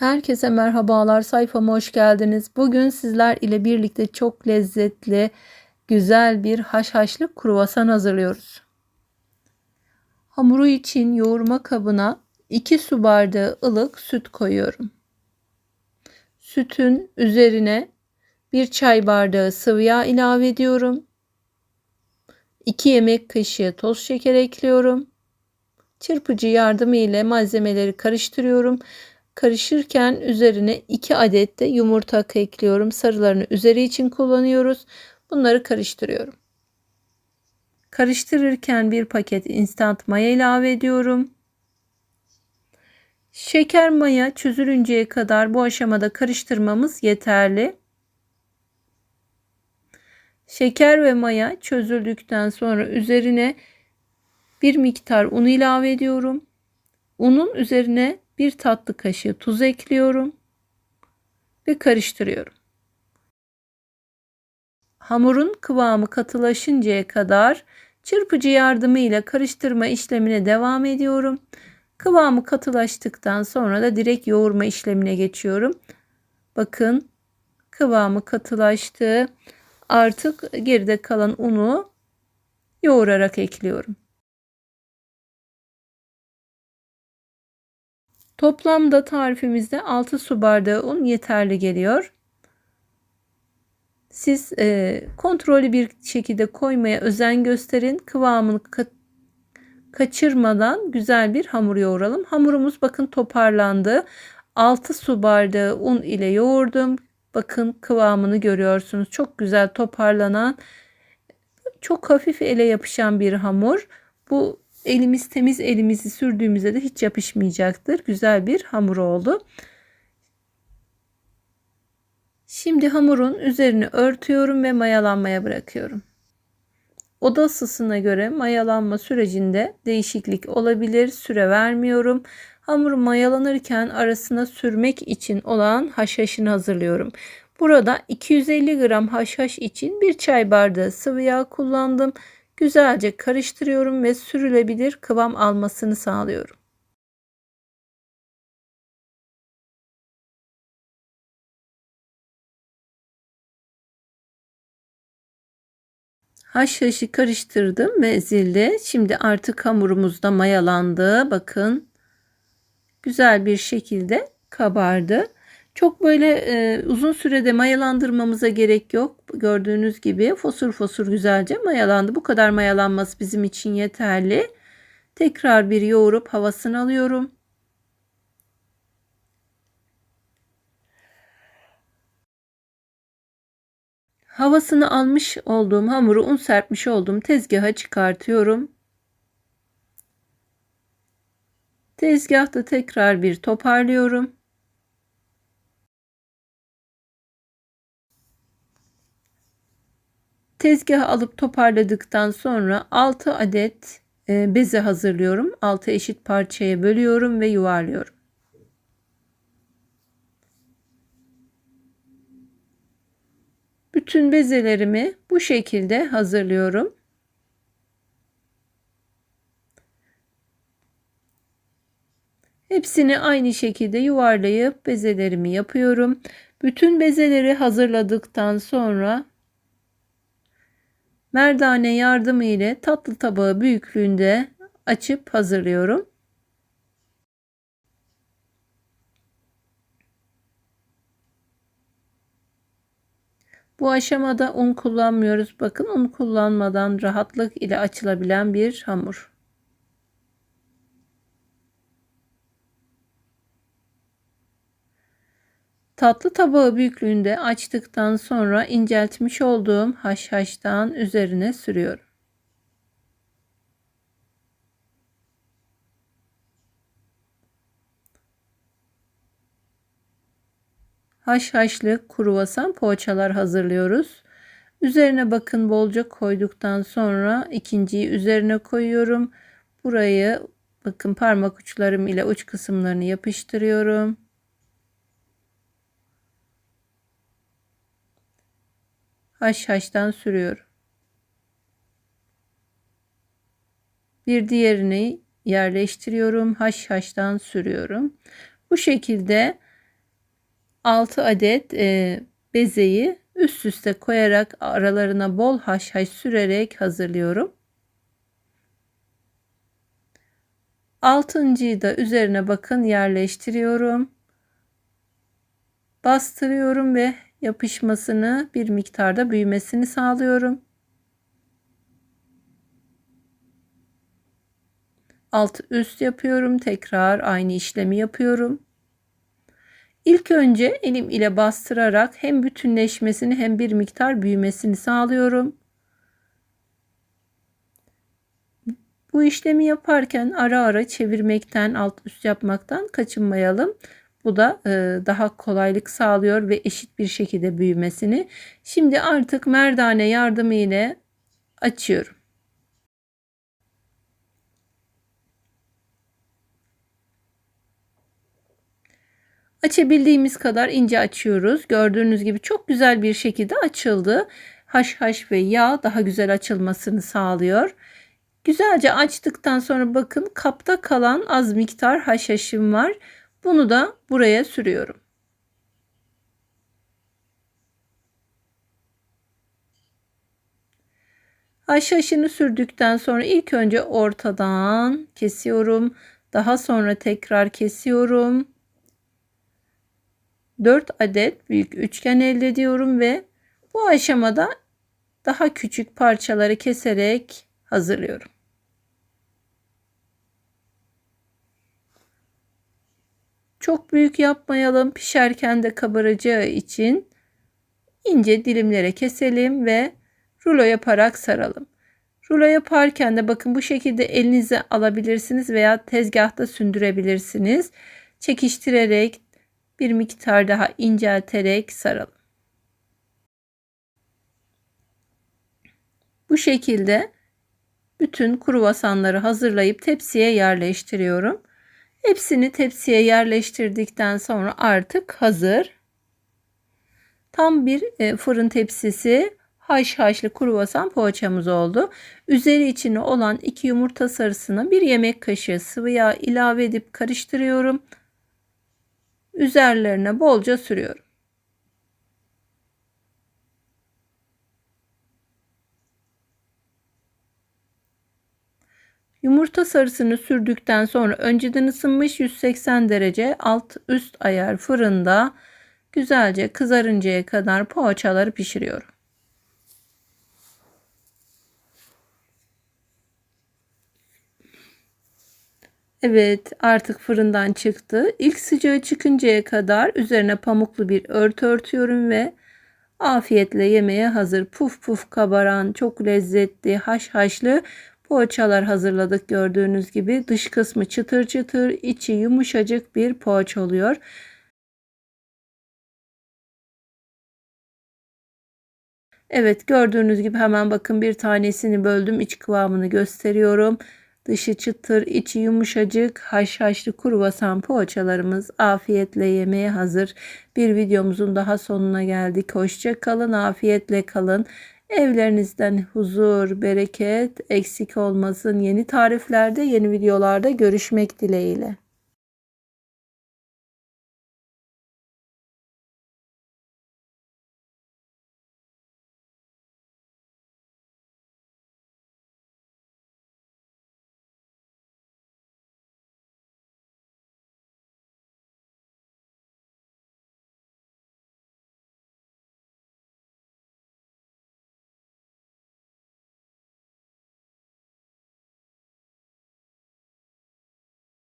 Herkese merhabalar. Sayfama hoş geldiniz. Bugün sizler ile birlikte çok lezzetli, güzel bir haşhaşlı kruvasan hazırlıyoruz. Hamuru için yoğurma kabına 2 su bardağı ılık süt koyuyorum. Sütün üzerine 1 çay bardağı sıvı yağ ilave ediyorum. 2 yemek kaşığı toz şeker ekliyorum. Çırpıcı yardımı ile malzemeleri karıştırıyorum. Karışırken üzerine 2 adet de yumurta ekliyorum. Sarılarını üzeri için kullanıyoruz. Bunları karıştırıyorum. Karıştırırken bir paket instant maya ilave ediyorum. Şeker maya çözülünceye kadar bu aşamada karıştırmamız yeterli. Şeker ve maya çözüldükten sonra üzerine bir miktar un ilave ediyorum. Unun üzerine bir tatlı kaşığı tuz ekliyorum ve karıştırıyorum. Hamurun kıvamı katılaşıncaya kadar çırpıcı yardımıyla karıştırma işlemine devam ediyorum. Kıvamı katılaştıktan sonra da direkt yoğurma işlemine geçiyorum. Bakın kıvamı katılaştı. Artık geride kalan unu yoğurarak ekliyorum. Toplamda tarifimizde 6 su bardağı un yeterli geliyor. Siz e, kontrollü bir şekilde koymaya özen gösterin. Kıvamını ka kaçırmadan güzel bir hamur yoğuralım. Hamurumuz bakın toparlandı. 6 su bardağı un ile yoğurdum. Bakın kıvamını görüyorsunuz. Çok güzel toparlanan, çok hafif ele yapışan bir hamur. Bu elimiz temiz elimizi sürdüğümüzde de hiç yapışmayacaktır. Güzel bir hamur oldu. Şimdi hamurun üzerini örtüyorum ve mayalanmaya bırakıyorum. Oda ısısına göre mayalanma sürecinde değişiklik olabilir. Süre vermiyorum. Hamur mayalanırken arasına sürmek için olan haşhaşını hazırlıyorum. Burada 250 gram haşhaş için bir çay bardağı sıvı yağ kullandım. Güzelce karıştırıyorum ve sürülebilir kıvam almasını sağlıyorum. Haşhaşı karıştırdım ve ezildi. Şimdi artık hamurumuz da mayalandı. Bakın güzel bir şekilde kabardı. Çok böyle e, uzun sürede mayalandırmamıza gerek yok. Gördüğünüz gibi fosur fosur güzelce mayalandı. Bu kadar mayalanması bizim için yeterli. Tekrar bir yoğurup havasını alıyorum. Havasını almış olduğum hamuru un serpmiş olduğum tezgaha çıkartıyorum. Tezgahta tekrar bir toparlıyorum. Tezgaha alıp toparladıktan sonra 6 adet e, beze hazırlıyorum. 6 eşit parçaya bölüyorum ve yuvarlıyorum. Bütün bezelerimi bu şekilde hazırlıyorum. Hepsini aynı şekilde yuvarlayıp bezelerimi yapıyorum. Bütün bezeleri hazırladıktan sonra merdane yardımı ile tatlı tabağı büyüklüğünde açıp hazırlıyorum. Bu aşamada un kullanmıyoruz. Bakın un kullanmadan rahatlık ile açılabilen bir hamur. Tatlı tabağı büyüklüğünde açtıktan sonra inceltmiş olduğum haşhaştan üzerine sürüyorum. Haşhaşlı kruvasan poğaçalar hazırlıyoruz. Üzerine bakın bolca koyduktan sonra ikinciyi üzerine koyuyorum. Burayı bakın parmak uçlarım ile uç kısımlarını yapıştırıyorum. Haşhaştan sürüyorum. Bir diğerini yerleştiriyorum. Haşhaştan sürüyorum. Bu şekilde 6 adet e, bezeyi üst üste koyarak aralarına bol haşhaş sürerek hazırlıyorum. Altıncıyı da üzerine bakın yerleştiriyorum. Bastırıyorum ve yapışmasını bir miktarda büyümesini sağlıyorum. Alt üst yapıyorum. Tekrar aynı işlemi yapıyorum. İlk önce elim ile bastırarak hem bütünleşmesini hem bir miktar büyümesini sağlıyorum. Bu işlemi yaparken ara ara çevirmekten, alt üst yapmaktan kaçınmayalım. Bu da e, daha kolaylık sağlıyor ve eşit bir şekilde büyümesini. Şimdi artık merdane yardımı ile açıyorum. Açabildiğimiz kadar ince açıyoruz. Gördüğünüz gibi çok güzel bir şekilde açıldı. Haşhaş ve yağ daha güzel açılmasını sağlıyor. Güzelce açtıktan sonra bakın kapta kalan az miktar haşhaşım var. Bunu da buraya sürüyorum. Haşhaşını sürdükten sonra ilk önce ortadan kesiyorum. Daha sonra tekrar kesiyorum. 4 adet büyük üçgen elde ediyorum ve bu aşamada daha küçük parçaları keserek hazırlıyorum. Çok büyük yapmayalım. Pişerken de kabaracağı için ince dilimlere keselim ve rulo yaparak saralım. Rulo yaparken de bakın bu şekilde elinize alabilirsiniz veya tezgahta sündürebilirsiniz. Çekiştirerek bir miktar daha incelterek saralım. Bu şekilde bütün kruvasanları hazırlayıp tepsiye yerleştiriyorum. Hepsini tepsiye yerleştirdikten sonra artık hazır. Tam bir e, fırın tepsisi haşhaşlı kruvasan poğaçamız oldu. Üzeri içine olan iki yumurta sarısını bir yemek kaşığı sıvı yağ ilave edip karıştırıyorum. Üzerlerine bolca sürüyorum. Yumurta sarısını sürdükten sonra önceden ısınmış 180 derece alt üst ayar fırında güzelce kızarıncaya kadar poğaçaları pişiriyorum. Evet artık fırından çıktı. İlk sıcağı çıkıncaya kadar üzerine pamuklu bir örtü örtüyorum ve afiyetle yemeye hazır. Puf puf kabaran çok lezzetli haşhaşlı poğaçalar hazırladık gördüğünüz gibi. Dış kısmı çıtır çıtır içi yumuşacık bir poğaça oluyor. Evet gördüğünüz gibi hemen bakın bir tanesini böldüm iç kıvamını gösteriyorum. Dışı çıtır, içi yumuşacık, haşhaşlı kruvasan poğaçalarımız afiyetle yemeye hazır. Bir videomuzun daha sonuna geldik. Hoşça kalın, afiyetle kalın. Evlerinizden huzur, bereket eksik olmasın. Yeni tariflerde, yeni videolarda görüşmek dileğiyle.